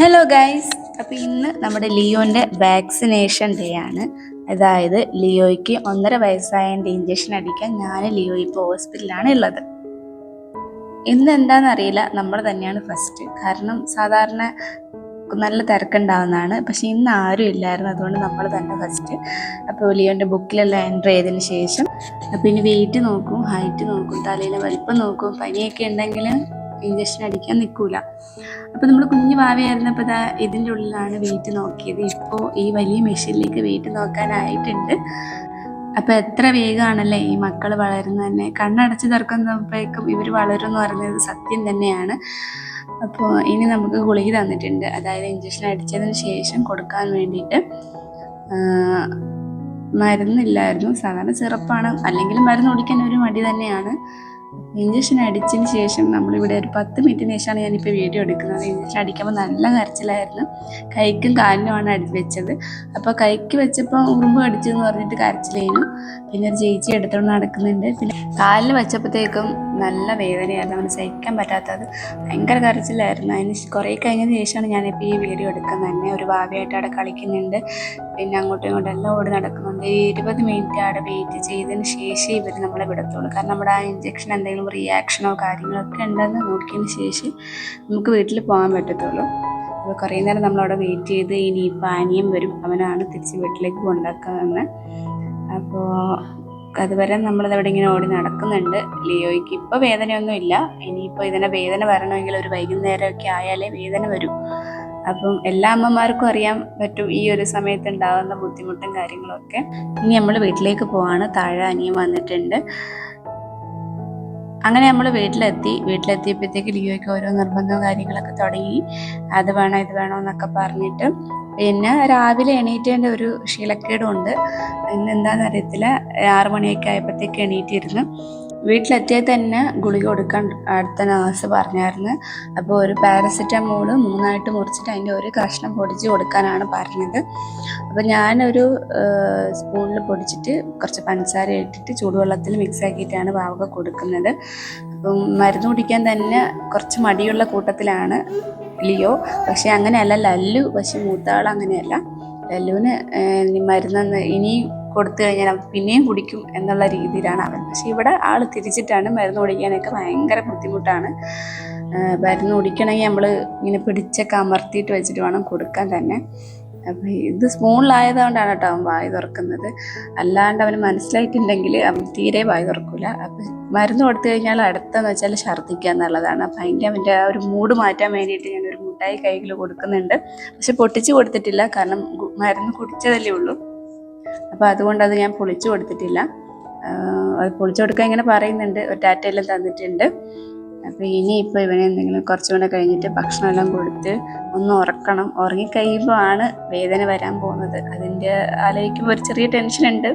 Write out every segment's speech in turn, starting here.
Hello guys അപ്പോൾ ഇന്ന് നമ്മുടെ ലിയോന്റെ വാക്സിനേഷൻ ഡേ ആണ്. അതായത് ലിയോയ്ക്ക് ഒന്നര വയസ്സായതിന്റെ ഇഞ്ചക്ഷൻ അടിക്കാൻ ഞാൻ ലിയോ ഇപ്പോൾ ഹോസ്പിറ്റലിലാണ് ഉള്ളത്. ഇന്ന് എന്താണെന്ന് അറിയില്ല. നമ്മൾ തന്നെയാണ് ഫസ്റ്റ് കാരണം സാധാരണ നല്ല തിരക്കുണ്ടാവുന്നതാണ്. പക്ഷേ ഇന്ന് ആരും ഇല്ലായിരുന്നു. അതുകൊണ്ട് നമ്മൾ തന്നെ ഫസ്റ്റ് അപ്പോൾ ലിയോന്റെ ബുക്കിലെല്ലാം എന്റർ ചെയ്തതിന് ശേഷം അപ്പോൾ ഇനി വെയിറ്റ് നോക്കും ഹൈറ്റ് നോക്കും തലയിലെ വലിപ്പം നോക്കും പനിയൊക്കെ ഉണ്ടെങ്കിൽ ഇഞ്ചക്ഷൻ അടിക്കാൻ നിൽക്കൂല അപ്പോൾ നമ്മൾ കുഞ്ഞു ഭാവിയായിരുന്നപ്പോൾ ഇതാ ഇതിന്റെ ഉള്ളിലാണ് വെയിറ്റ് നോക്കിയത്. ഇപ്പോൾ ഈ വലിയ മെഷീനിലേക്ക് വെയിറ്റ് നോക്കാനായിട്ടുണ്ട്. അപ്പോൾ എത്ര വേഗമാണല്ലേ ഈ മക്കൾ വളരുന്ന തന്നെ. കണ്ണടച്ച് തുറക്കുന്നപ്പോഴേക്കും ഇവർ വളരും എന്ന് പറയുന്നത് സത്യം തന്നെയാണ്. അപ്പോൾ ഇനി നമുക്ക് ഗുളിക തന്നിട്ടുണ്ട്. അതായത് ഇഞ്ചക്ഷൻ അടിച്ചതിന് ശേഷം കൊടുക്കാൻ വേണ്ടിയിട്ട്. മരുന്നില്ലായിരുന്നു. സാധാരണ സിറപ്പാണ്. അല്ലെങ്കിൽ മരുന്ന് കുടിക്കാൻ ഒരു മടി തന്നെയാണ്. ഇഞ്ചക്ഷൻ അടിച്ചതിന് ശേഷം നമ്മളിവിടെ ഒരു പത്ത് മിനിറ്റിന് ശേഷമാണ് ഞാനിപ്പോൾ വീഡിയോ എടുക്കുന്നത്. ഇഞ്ചക്ഷൻ അടിക്കുമ്പോൾ നല്ല കരച്ചിലായിരുന്നു. കൈക്കും കാലിനുമാണ് അടി വെച്ചത്. അപ്പോൾ കൈക്ക് വെച്ചപ്പോൾ ഉറുമ്പ് കടിച്ചു എന്ന് പറഞ്ഞിട്ട് കരച്ചിലായിരുന്നു. പിന്നെ ഒരു ചേച്ചി എടുത്തുകൊണ്ട് നടക്കുന്നുണ്ട്. പിന്നെ കാലിൽ വെച്ചപ്പോഴത്തേക്കും നല്ല വേദനയായിരുന്നു. അവന് സഹിക്കാൻ പറ്റാത്തത്. ഭയങ്കര കരച്ചിലായിരുന്നു. അതിന് കുറേ കഴിഞ്ഞതിന് ശേഷമാണ് ഞാനിപ്പോൾ ഈ വീഡിയോ എടുക്കുന്നത്. തന്നെ ഒരു ഭാവിയായിട്ട് അവിടെ കളിക്കുന്നുണ്ട്. പിന്നെ അങ്ങോട്ടും ഇങ്ങോട്ടും എല്ലാം ഓടി നടക്കുന്നുണ്ട്. ഇരുപത് മിനിറ്റ് അവിടെ വെയിറ്റ് ചെയ്തതിന് ശേഷം ഇവർ നമ്മളെ വിടത്തുള്ളൂ. കാരണം നമ്മുടെ ആ ഇഞ്ചക്ഷൻ എന്തെങ്കിലും റിയാക്ഷനോ കാര്യങ്ങളോ ഒക്കെ ഉണ്ടെന്ന് നോക്കിയതിന് ശേഷം നമുക്ക് വീട്ടിൽ പോകാൻ പറ്റത്തുള്ളൂ. അപ്പോൾ കുറേ നേരം നമ്മളവിടെ വെയിറ്റ് ചെയ്ത് ഇനി അനിയൻ വരും അവനാണ് തിരിച്ച് വീട്ടിലേക്ക് കൊണ്ടാക്കുന്നത് അപ്പോൾ അതുവരെ നമ്മളിതവിടെ ഇങ്ങനെ ഓടി നടക്കുന്നുണ്ട്. ലിയോയ്ക്ക് ഇപ്പോൾ വേദനയൊന്നുമില്ല. ഇനിയിപ്പോൾ ഇതിനെ വേദന വരണമെങ്കിൽ ഒരു വൈകുന്നേരമൊക്കെ ആയാലേ വേദന വരും. അപ്പം എല്ലാ അമ്മമാർക്കും അറിയാൻ പറ്റും ഈ ഒരു സമയത്ത് ഉണ്ടാകുന്ന ബുദ്ധിമുട്ടും കാര്യങ്ങളൊക്കെ. ഇനി നമ്മൾ വീട്ടിലേക്ക് പോവാണ്. താഴെ അനിയൻ വന്നിട്ടുണ്ട്. അങ്ങനെ നമ്മൾ വീട്ടിലെത്തി. വീട്ടിലെത്തിയപ്പോഴത്തേക്ക് ലിയോയ്ക്ക് ഓരോ നിർബന്ധവും കാര്യങ്ങളൊക്കെ തുടങ്ങി. അത് വേണം ഇത് വേണം എന്നൊക്കെ പറഞ്ഞിട്ട്. പിന്നെ രാവിലെ എണീറ്റേന്റെ ഒരു ശീലക്കേടുണ്ട്. ഇന്ന് എന്താണെന്ന് അറിയത്തില്ല ആറു മണിയൊക്കെ ആയപ്പോഴത്തേക്ക് എണീറ്റിരുന്നു. വീട്ടിലെത്തിയാൽ തന്നെ ഗുളിക കൊടുക്കാൻ അടുത്ത നേഴ്സ് പറഞ്ഞായിരുന്നു. അപ്പോൾ ഒരു പാരസെറ്റമോൾ മൂന്നായിട്ട് മുറിച്ചിട്ട് അതിന്റെ ഒരു കഷ്ണം പൊടിച്ച് കൊടുക്കാനാണ് പറഞ്ഞത്. അപ്പോൾ ഞാനൊരു സ്പൂണിൽ പൊടിച്ചിട്ട് കുറച്ച് പഞ്ചസാര ഇട്ടിട്ട് ചൂടുവെള്ളത്തിൽ മിക്സ് ആക്കിയിട്ടാണ് പാവക കൊടുക്കുന്നത്. അപ്പം മരുന്ന് കുടിക്കാൻ തന്നെ കുറച്ച് മടിയുള്ള കൂട്ടത്തിലാണ് ലിയോ. പക്ഷേ അങ്ങനെയല്ല ലല്ലു പക്ഷേ മൂത്താൾ അങ്ങനെയല്ല. ലല്ലുവിന് മരുന്ന് ഇനി കൊടുത്തു കഴിഞ്ഞാൽ പിന്നെയും കുടിക്കും എന്നുള്ള രീതിയിലാണ് അവൻ. പക്ഷേ ഇവിടെ ആൾ തിരിച്ചിട്ടാണ് മരുന്ന് കുടിക്കാനൊക്കെ ഭയങ്കര ബുദ്ധിമുട്ടാണ്. മരുന്ന് കുടിക്കണമെങ്കിൽ നമ്മൾ ഇങ്ങനെ പിടിച്ചൊക്കെ അമർത്തിയിട്ട് വെച്ചിട്ട് വേണം കൊടുക്കാൻ തന്നെ. അപ്പം ഇത് സ്പൂണിലായതുകൊണ്ടാണ് കേട്ടോ അവൻ വായി തുറക്കുന്നത്. അല്ലാണ്ട് അവന് മനസ്സിലായിട്ടില്ലെങ്കിൽ അവൻ തീരെ വായി തുറക്കില്ല അപ്പം മരുന്ന് കൊടുത്തു കഴിഞ്ഞാൽ അടുത്തെന്ന് വെച്ചാൽ ഛർദ്ദിക്കുക എന്നുള്ളതാണ്. അപ്പം അതിന്റെ അവന്റെ ആ ഒരു മൂഡ് മാറ്റാൻ വേണ്ടിയിട്ട് ഞാൻ ഒരു മുട്ടായി കൈകൾ കൊടുക്കുന്നുണ്ട്. പക്ഷെ പൊട്ടിച്ച് കൊടുത്തിട്ടില്ല. കാരണം മരുന്ന് കുടിച്ചതല്ലേ ഉള്ളൂ. അപ്പോൾ അതുകൊണ്ട് അത് ഞാൻ പൊളിച്ചു കൊടുത്തിട്ടില്ല. അത് പൊളിച്ചു കൊടുക്കാൻ ഇങ്ങനെ പറയുന്നുണ്ട്. ഒരു ടാറ്റയെല്ലാം തന്നിട്ടുണ്ട്. അപ്പോൾ ഇനിയിപ്പോൾ ഇവനെ എന്തെങ്കിലും കുറച്ചും കൂടെ കഴിഞ്ഞിട്ട് ഭക്ഷണമെല്ലാം കൊടുത്ത് ഒന്ന് ഉറക്കണം. ഉറങ്ങിക്കഴിയുമ്പോൾ ആണ് വേദന വരാൻ പോകുന്നത്. അതിന്റെ ആലോചിക്കുമ്പോൾ ഒരു ചെറിയ ടെൻഷനുണ്ട്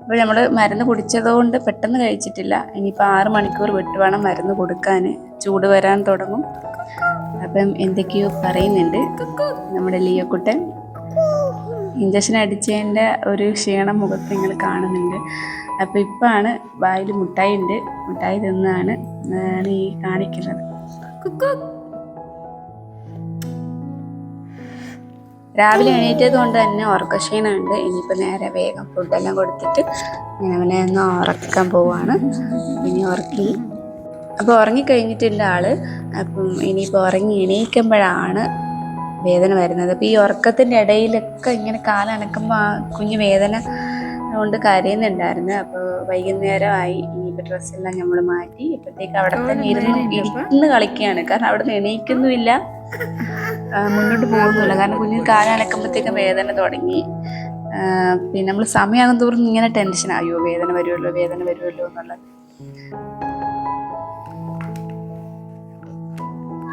അപ്പോൾ നമ്മൾ മരുന്ന് കുടിച്ചതുകൊണ്ട് പെട്ടെന്ന് കഴിച്ചിട്ടില്ല. ഇനിയിപ്പോൾ ആറ് മണിക്കൂർ വിട്ട് വേണം മരുന്ന് കൊടുക്കാൻ ചൂട് വരാൻ തുടങ്ങും. അപ്പം എന്തൊക്കെയോ പറയുന്നുണ്ട് നമ്മുടെ ലിയോക്കുട്ടൻ. ഇഞ്ചക്ഷൻ അടിച്ചതിന്റെ ഒരു ക്ഷീണം മുഖത്ത് നിങ്ങൾ കാണുന്നുണ്ട്. അപ്പോൾ ഇപ്പോഴാണ് വായിൽ മുട്ടായി ഉണ്ട് മുട്ടായി തിന്നാണ്. ആണ് ഈ കാണിക്കുന്നത്. രാവിലെ എണീറ്റത് കൊണ്ട് തന്നെ ഉറക്കക്ഷീണമുണ്ട്. ഇനിയിപ്പോൾ നേരെ വേഗം ഫുഡെല്ലാം കൊടുത്തിട്ട് ഞാൻ അവനെ ഒന്ന് ഉറക്കാൻ പോവാണ്. ഇനി ഉറക്കി. അപ്പോൾ ഉറങ്ങിക്കഴിഞ്ഞിട്ടുണ്ട് ആൾ അപ്പം ഇനിയിപ്പോൾ ഉറങ്ങി എണീക്കുമ്പോഴാണ് വേദന വരുന്നത്. അപ്പോൾ ഈ ഉറക്കത്തിന്റെ ഇടയിലൊക്കെ ഇങ്ങനെ കാലനക്കുമ്പോൾ ആ കുഞ്ഞ് വേദന കൊണ്ട് കരയുന്നുണ്ടായിരുന്നു. അപ്പോൾ വൈകുന്നേരമായി ഇനിയിപ്പോൾ ഡ്രസ്സെല്ലാം നമ്മൾ മാറ്റി. ഇപ്പോഴത്തേക്ക് അവിടെ തന്നെ ഇരുന്ന് ഇരുന്ന് കളിക്കുകയാണ്. കാരണം അവിടെ നിന്ന് എണീക്കുന്നുമില്ല മുന്നോട്ട് പോകുന്നില്ല കാരണം കുഞ്ഞിന് കാലനക്കുമ്പോഴത്തേക്കും വേദന തുടങ്ങി. പിന്നെ നമ്മൾ സമയമാകും തോറും ഇങ്ങനെ ടെൻഷൻ അയ്യോ വേദന വരുമല്ലോ വേദന വരുമല്ലോ എന്നുള്ളത്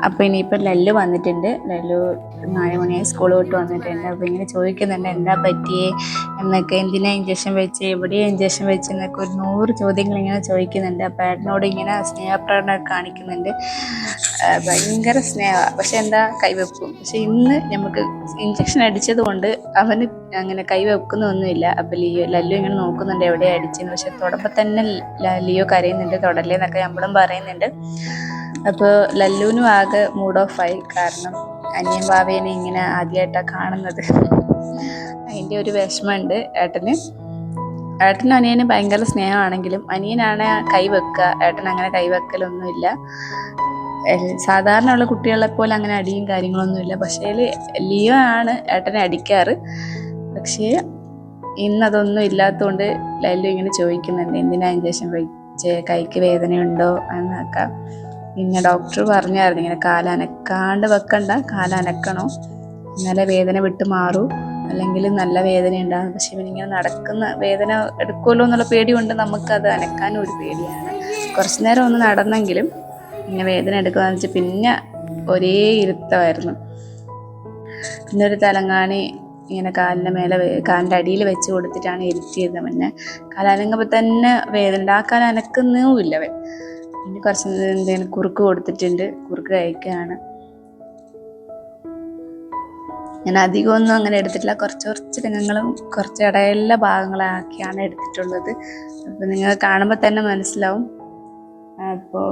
അപ്പോൾ ഇനിയിപ്പോൾ ലല്ലു വന്നിട്ടുണ്ട്. ലല്ലു നാല് മണിയായി സ്കൂൾ വിട്ട് വന്നിട്ടുണ്ട്. അപ്പോൾ ഇങ്ങനെ ചോദിക്കുന്നുണ്ട് എന്താ പറ്റിയേ? എന്നൊക്കെ. എന്തിനാ ഇഞ്ചക്ഷൻ വെച്ച്? എവിടെയാ ഇഞ്ചക്ഷൻ വെച്ച് എന്നൊക്കെ ഒരു നൂറ് ചോദ്യങ്ങൾ ഇങ്ങനെ ചോദിക്കുന്നുണ്ട്. അപ്പോൾ ഏട്ടനോട് ഇങ്ങനെ സ്നേഹപ്രകടനം കാണിക്കുന്നുണ്ട്. ഭയങ്കര സ്നേഹ. പക്ഷെ എന്താ കൈവെക്കും പക്ഷെ ഇന്ന് നമുക്ക് ഇഞ്ചക്ഷൻ അടിച്ചത് കൊണ്ട് അവന് അങ്ങനെ കൈവെക്കുന്നൊന്നുമില്ല അപ്പോൾ ലിയോ ലല്ലു ഇങ്ങനെ നോക്കുന്നുണ്ട് എവിടെയാ അടിച്ചെന്ന്? പക്ഷെ തൊടുമ്പോൾ തന്നെ ലിയോ കരയുന്നുണ്ട് തൊടല്ലേ എന്നൊക്കെ നമ്മളും പറയുന്നുണ്ട്. അപ്പോൾ ലല്ലുവിനും ആകെ മൂഡ് ഓഫ് ആയി. കാരണം അനിയൻ ബാബേനെ ഇങ്ങനെ ആദ്യമായിട്ടാണ് കാണുന്നത്. അതിന്റെ ഒരു വിഷമമുണ്ട് ഏട്ടന്. ഏട്ടനും അനിയന് ഭയങ്കര സ്നേഹമാണെങ്കിലും അനിയനാണ് കൈ വെക്കുക. ഏട്ടൻ അങ്ങനെ കൈവെക്കലൊന്നുമില്ല സാധാരണ ഉള്ള കുട്ടികളെ പോലെ അങ്ങനെ അടിയും കാര്യങ്ങളൊന്നുമില്ല. പക്ഷേ ലിയോ ആണ് ഏട്ടനെ അടിക്കാറ്. പക്ഷേ ഇന്നതൊന്നും ഇല്ലാത്തതുകൊണ്ട് ലല്ലു ഇങ്ങനെ ചോദിക്കുന്നുണ്ട് എന്തിനാ ഇഞ്ചക്ഷൻ കൈക്ക് വേദനയുണ്ടോ? എന്നൊക്കെ. പിന്നെ ഡോക്ടർ പറഞ്ഞായിരുന്നു ഇങ്ങനെ കാലനക്കാണ്ട് വെക്കണ്ട കാലനക്കണോ. എന്നാലേ വേദന വിട്ട് മാറൂ അല്ലെങ്കിൽ നല്ല വേദന ഉണ്ടാകും പക്ഷെ ഇവനിങ്ങനെ നടക്കുന്ന വേദന എടുക്കുമല്ലോ എന്നുള്ള പേടിയുണ്ട്. നമുക്കത് അനക്കാനും ഒരു പേടിയാണ്. കുറച്ച് നേരം ഒന്ന് നടന്നെങ്കിലും പിന്നെ വേദന എടുക്കുകയെന്ന് വെച്ചാൽ പിന്നെ ഒരേ ഇരുത്തമായിരുന്നു. പിന്നെ ഒരു തലങ്ങാണി ഇങ്ങനെ കാലിന്റെ മേലെ കാലിന്റെ അടിയിൽ വെച്ച് കൊടുത്തിട്ടാണ് ഇരുത്തിയത് പിന്നെ കാലനങ്ങുമ്പോൾ തന്നെ വേദന ആ കാലം അനക്കുന്നുമില്ല അവൻ. പിന്നെ കുറച്ച് എന്തെങ്കിലും കുറുക്ക് കൊടുത്തിട്ടുണ്ട്. കുറുക്ക് കഴിക്കുകയാണ് ഞാൻ അധികമൊന്നും അങ്ങനെ എടുത്തിട്ടില്ല. കുറച്ച് കുറച്ച് രംഗങ്ങളും കുറച്ച് ഇടയല്ല ഭാഗങ്ങളാക്കിയാണ് എടുത്തിട്ടുള്ളത്. അപ്പോൾ നിങ്ങൾ കാണുമ്പോൾ തന്നെ മനസ്സിലാവും. അപ്പോൾ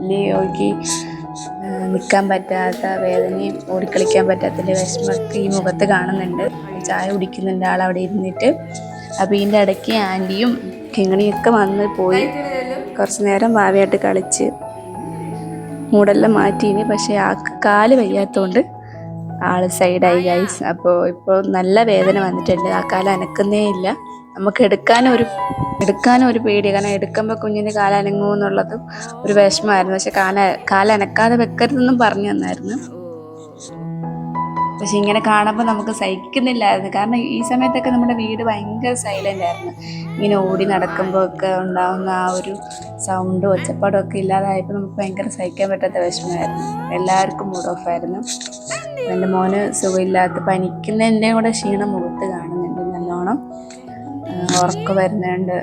ലിയോയ്ക്ക് നിൽക്കാൻ പറ്റാത്ത വേദനയും ഓടിക്കളിക്കാൻ പറ്റാത്തതിന്റെ വിഷമമൊക്കെ ഈ മുഖത്ത് കാണുന്നുണ്ട്. ചായ കുടിക്കുന്നുണ്ട്. ആൾ അവിടെ ഇരുന്നിട്ട്. അപ്പോൾ ഇതിന്റെ ഇടയ്ക്ക് ആന്റിയും കിങ്ങണിയൊക്കെ വന്ന് പോയി. കുറച്ച് നേരം ഭാവിയായിട്ട് കളിച്ച് മൂടെല്ലാം മാറ്റീന് പക്ഷേ ആ കാൽ വയ്യാത്തതുകൊണ്ട് ആൾ സൈഡായി ഗൈസ് അപ്പോൾ ഇപ്പോൾ നല്ല വേദന വന്നിട്ടുണ്ട്. ആ കാല അനക്കുന്നേ ഇല്ല. നമുക്ക് എടുക്കാനും ഒരു പേടി കാരണം എടുക്കുമ്പോൾ കുഞ്ഞിന് കാലനങ്ങുമെന്നുള്ളതും ഒരു വിഷമമായിരുന്നു. പക്ഷെ കാല കാലനക്കാതെ വെക്കരുതെന്നും പറഞ്ഞു തന്നായിരുന്നു. പക്ഷെ ഇങ്ങനെ കാണുമ്പോൾ നമുക്ക് സഹിക്കുന്നില്ലായിരുന്നു. കാരണം ഈ സമയത്തൊക്കെ നമ്മുടെ വീട് ഭയങ്കര സൈലന്റ് ആയിരുന്നു. ഇങ്ങനെ ഓടി നടക്കുമ്പോൾ ഒക്കെ ഉണ്ടാവുന്ന ആ ഒരു സൗണ്ടും ഒച്ചപ്പാടും ഒക്കെ ഇല്ലാതായപ്പോൾ നമുക്ക് ഭയങ്കര സഹിക്കാൻ പറ്റാത്ത വിഷമമായിരുന്നു. എല്ലാവർക്കും മൂഡ് ഓഫ് ആയിരുന്നു. എന്റെ മോന് സുഖമില്ലാത്ത പനിക്കുന്നതിന്റെ കൂടെ ക്ഷീണം മുഖത്ത് കാണുന്നുണ്ട് നല്ലോണം. ഉറക്ക വരുന്നുണ്ട്.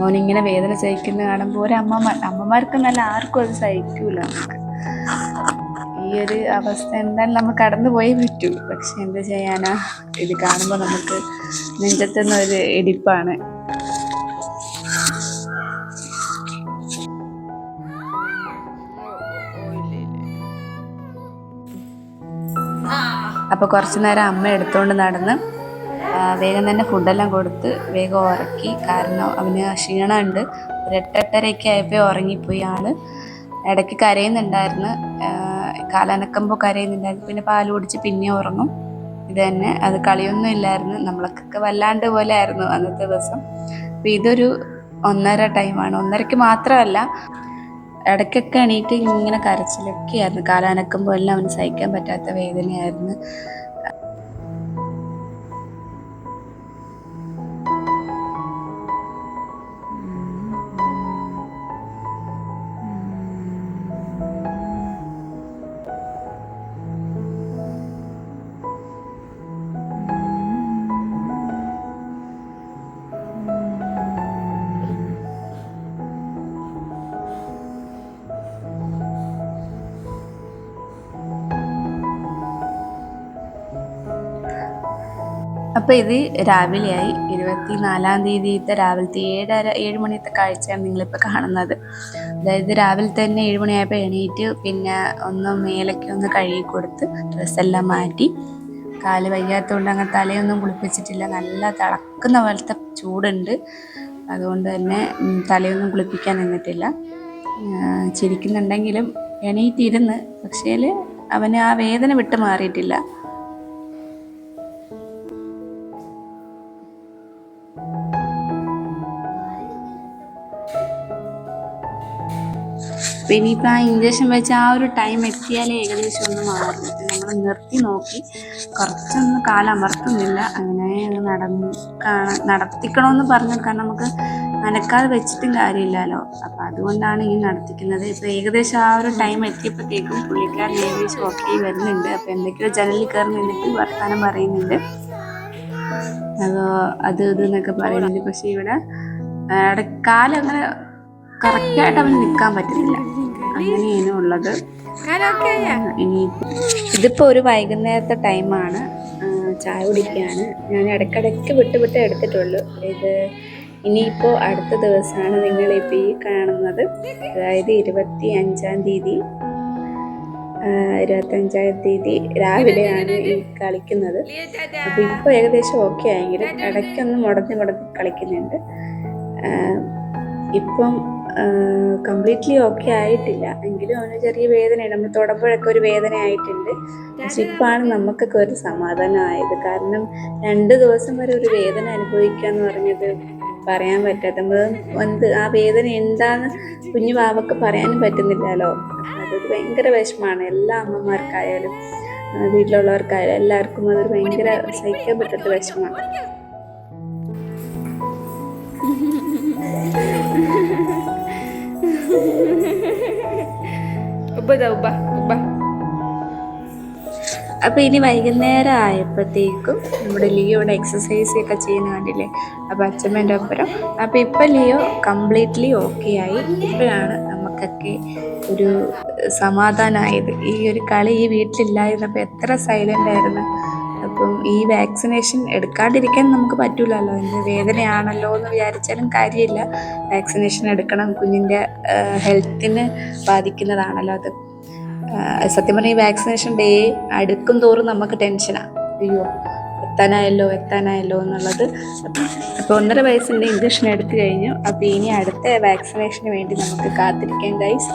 മോനിങ്ങനെ വേദന സഹിക്കുന്നത് കാണുമ്പോൾ ഒരു അമ്മമാർ അമ്മമാർക്ക് നല്ല ആർക്കും അത് സഹിക്കൂല നമുക്ക്. ഒരു അവസ്ഥ എന്തായാലും നമ്മൾ കടന്നു പോയേ പറ്റൂ. പക്ഷെ എന്ത് ചെയ്യാനാ? ഇത് കാണുമ്പോൾ നമുക്ക് നെഞ്ചത്തുനിന്ന് ഒരു ഇടിപ്പാണ്. അപ്പോൾ കുറച്ചു നേരം അമ്മ എടുത്തുകൊണ്ട് നടന്ന് വേഗം തന്നെ ഫുഡെല്ലാം കൊടുത്ത് വേഗം ഉറക്കി. കാരണം അവന് ക്ഷീണമുണ്ട്. ഒരു എട്ടെട്ടരയൊക്കെ ആയപ്പോൾ ഉറങ്ങിപ്പോയി ആൾ. ഇടയ്ക്ക് കരയുന്നുണ്ടായിരുന്നു. കാലനക്കുമ്പോൾ കരയുന്നുണ്ടായിരുന്നു. പിന്നെ പാൽ കുടിച്ച് പിന്നെ ഉറങ്ങും. ഇത് തന്നെ. അത് കളിയൊന്നും ഇല്ലായിരുന്നു. നമ്മളൊക്കെ വല്ലാണ്ട് പോലെ ആയിരുന്നു അന്നത്തെ ദിവസം. അപ്പം ഇതൊരു ഒന്നര ടൈമാണ് ഒന്നരയ്ക്ക് മാത്രമല്ല ഇടയ്ക്കൊക്കെ എണീറ്റ് ഇങ്ങനെ കരച്ചിലൊക്കെ ആയിരുന്നു കാലാനക്കുമ്പോൾ എല്ലാം അവന് സഹിക്കാൻ പറ്റാത്ത വേദനയായിരുന്നു. അപ്പോൾ ഇത് രാവിലെയായി. ഇരുപത്തി നാലാം തീയതിത്തെ രാവിലത്തെ ഏഴര ഏഴ് മണിയത്തെ കാഴ്ചയാണ് നിങ്ങളിപ്പോൾ കാണുന്നത്. അതായത് രാവിലെ തന്നെ ഏഴ് മണിയായപ്പോൾ എണീറ്റ് പിന്നെ ഒന്ന് മേലൊക്കെ ഒന്ന് കഴുകി കൊടുത്ത് ഡ്രസ്സെല്ലാം മാറ്റി. കാൽ വയ്യാത്തതുകൊണ്ട് അങ്ങനെ തലയൊന്നും കുളിപ്പിച്ചിട്ടില്ല. നല്ല തിളക്കുന്ന പോലത്തെ ചൂടുണ്ട്. അതുകൊണ്ട് തന്നെ തലയൊന്നും കുളിപ്പിക്കാൻ നിന്നിട്ടില്ല. ചിരിക്കുന്നുണ്ടെങ്കിലും എണീറ്റിരുന്ന്. പക്ഷേ അവന് ആ വേദന വിട്ട് മാറിയിട്ടില്ല. പിന്നെ ഇനിയിപ്പോൾ ആ ഇഞ്ചക്ഷൻ വെച്ച് ആ ഒരു ടൈം എത്തിയാലേ ഏകദേശം ഒന്ന് മാറും. നമ്മൾ നിർത്തി നോക്കി. കുറച്ചൊന്നും കാലമർത്തുന്നില്ല അങ്ങനെ അങ്ങ് നടന്ന് കാണാൻ നടത്തിക്കണമെന്ന് പറഞ്ഞു കാരണം നമുക്ക് നനക്കാതെ വെച്ചിട്ടും കാര്യമില്ലല്ലോ. അപ്പം അതുകൊണ്ടാണ് ഇങ്ങനെ നടത്തിക്കുന്നത്. ഇപ്പോൾ ഏകദേശം ആ ഒരു ടൈം എത്തിയപ്പോഴത്തേക്കും പുള്ളിക്കാരൻ ഏകദേശം ഓക്കെ വരുന്നുണ്ട്. അപ്പം എന്തൊക്കെയോ ജനലിൽ കയറി നിന്നിട്ട് വർത്തമാനം പറയുന്നുണ്ട്. അത് അത് ഇത് എന്നൊക്കെ പറയുന്നുണ്ട്. പക്ഷേ ഇവിടെ ഇടക്കാലം അങ്ങനെ കറക്റ്റായിട്ട് അവന് നിൽക്കാൻ പറ്റുന്നില്ല അങ്ങനെയാണ് ഉള്ളത് ഇനി ഇതിപ്പോൾ ഒരു വൈകുന്നേരത്തെ ടൈമാണ്. ചായ കുടിക്കുകയാണ് ഞാൻ ഇടയ്ക്കിടയ്ക്ക് വിട്ട് വിട്ട് എടുത്തിട്ടുള്ളൂ. ഇത് ഇനിയിപ്പോൾ അടുത്ത ദിവസമാണ് നിങ്ങളിപ്പോൾ ഈ കാണുന്നത്. അതായത് ഇരുപത്തി അഞ്ചാം തീയതി ഇരുപത്തഞ്ചാം തീയതി രാവിലെയാണ് ഈ കളിക്കുന്നത്. അപ്പോൾ ഇപ്പോൾ ഏകദേശം ഓക്കെ ആയെങ്കിലും ഇടയ്ക്കൊന്ന് മുടഞ്ഞ് മുടഞ്ഞ് കളിക്കുന്നുണ്ട്. ഇപ്പം കംപ്ലീറ്റ്ലി ഓക്കെ ആയിട്ടില്ല. എങ്കിലും അവന് ചെറിയ വേദനയുണ്ട്. നമ്മൾ തൊടുമ്പോഴൊക്കെ ഒരു വേദന ആയിട്ടുണ്ട്. പക്ഷെ ഇപ്പോഴാണ് നമുക്കൊക്കെ ഒരു സമാധാനമായത്. കാരണം രണ്ട് ദിവസം വരെ ഒരു വേദന അനുഭവിക്കുക എന്ന് പറഞ്ഞത് പറയാൻ പറ്റാത്ത. നമ്മൾ എന്ത് ആ വേദന എന്താന്ന് കുഞ്ഞു ബാബക്ക് പറയാനും പറ്റുന്നില്ലല്ലോ. അതൊരു ഭയങ്കര വിഷമാണ്. എല്ലാ അമ്മമാർക്കായാലും വീട്ടിലുള്ളവർക്കായാലും എല്ലാവർക്കും അതൊരു ഭയങ്കര സഹിക്കാൻ പറ്റാത്ത വിഷമാണ്. ഉബ്ബ ഇതാ ഉബ്ബ ഉബ്ബ അപ്പൊ ഇനി വൈകുന്നേരം ആയപ്പോഴത്തേക്കും നമ്മുടെ ലിയോയുടെ എക്സസൈസ് ഒക്കെ ചെയ്യുന്ന കണ്ടില്ലേ? അപ്പൊ അച്ഛമ്മേന്റെ അപ്പുറം. അപ്പൊ ഇപ്പൊ ലിയോ കംപ്ലീറ്റ്ലി ഓക്കെ ആയി. ഇപ്പോഴാണ് നമുക്കൊക്കെ ഒരു സമാധാനമായത് ഈ ഒരു കളി ഈ വീട്ടിലില്ലായിരുന്നപ്പോൾ എത്ര സൈലന്റ് ആയിരുന്നു. അപ്പം ഈ വാക്സിനേഷൻ എടുക്കാണ്ടിരിക്കാൻ നമുക്ക് പറ്റൂലല്ലോ. എന്ത് വേദനയാണല്ലോ എന്ന് വിചാരിച്ചാലും കാര്യമില്ല. വാക്സിനേഷൻ എടുക്കണം. കുഞ്ഞിന്റെ ഹെൽത്തിന് ബാധിക്കുന്നതാണല്ലോ അത്. സത്യം പറഞ്ഞാൽ ഈ വാക്സിനേഷൻ ഡേ അടുക്കും തോറും നമുക്ക് ടെൻഷനാണ് അയ്യോ എത്താനായല്ലോ എത്താനായല്ലോ എന്നുള്ളത്. അപ്പോൾ ഒന്നര വയസ്സിന്റെ ഇഞ്ചക്ഷൻ എടുത്തു കഴിഞ്ഞു. അപ്പോൾ ഇനി അടുത്ത വാക്സിനേഷന് വേണ്ടി നമുക്ക് കാത്തിരിക്കാം ഗൈസ്